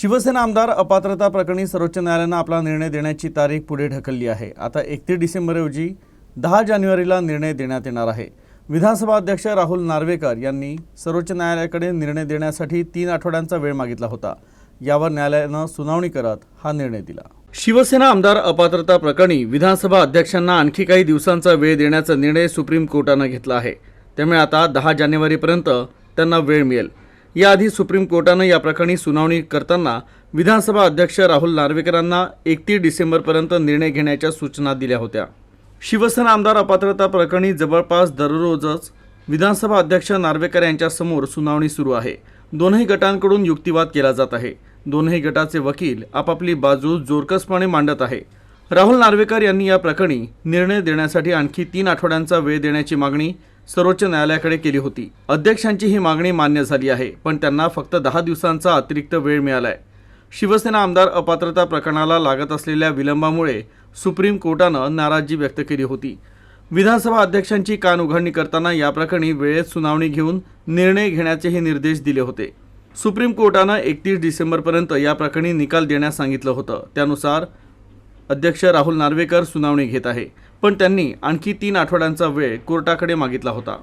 शिवसेना आमदार अपात्रता प्रकरणी सर्वोच्च न्यायालयानं आपला निर्णय देण्याची तारीख पुढे ढकलली आहे. आता एकतीस डिसेंबर रोजी दहा जानेवारीला निर्णय देण्यात येणार आहे. विधानसभा अध्यक्ष राहुल नार्वेकर यांनी सर्वोच्च न्यायालयाकडे निर्णय देण्यासाठी तीन आठवड्यांचा वेळ मागितला होता. यावर न्यायालयानं सुनावणी करत हा निर्णय दिला. शिवसेना आमदार अपात्रता प्रकरणी विधानसभा अध्यक्षांना आणखी काही दिवसांचा वेळ देण्याचा निर्णय सुप्रीम कोर्टानं घेतला आहे. त्यामुळे आता दहा जानेवारीपर्यंत त्यांना वेळ मिळेल. याआधी सुप्रीम कोर्टानं या प्रकरणी सुनावणी करताना विधानसभा अध्यक्ष राहुल नार्वेकरांना एकतीस डिसेंबरपर्यंत निर्णय घेण्याच्या सूचना दिल्या होत्या. शिवसेना आमदार अपात्रता प्रकरणी जवळपास दररोजच विधानसभा अध्यक्ष नार्वेकर यांच्यासमोर सुनावणी सुरू आहे. दोनही गटांकडून युक्तिवाद केला जात आहे. दोनही गटाचे वकील आपापली बाजू जोरकसपणे मांडत आहे. राहुल नार्वेकर यांनी या प्रकरणी निर्णय देण्यासाठी आणखी तीन आठवड्यांचा वेळ देण्याची मागणी सर्वोच्च न्यायालयाकडे केली होती. अध्यक्षांची ही मागणी मान्य झाली आहे पण त्यांना फक्त दहा दिवसांचा अतिरिक्त वेळ मिळालाय. शिवसेना आमदार अपात्रता प्रकरणाला लागत असलेल्या विलंबामुळे सुप्रीम कोर्टानं नाराजी व्यक्त केली होती. विधानसभा अध्यक्षांची कान उघडणी करताना या प्रकरणी वेळेत सुनावणी घेऊन निर्णय घेण्याचेही निर्देश दिले होते. सुप्रीम कोर्टानं एकतीस डिसेंबरपर्यंत या प्रकरणी निकाल देण्यास सांगितलं होतं. त्यानुसार अध्यक्ष राहुल नार्वेकर सुनावणी घेत आहे. पण त्यांनी आणखी तीन आठवड्यांचा वेळ कोर्टाकडे मागितला होता.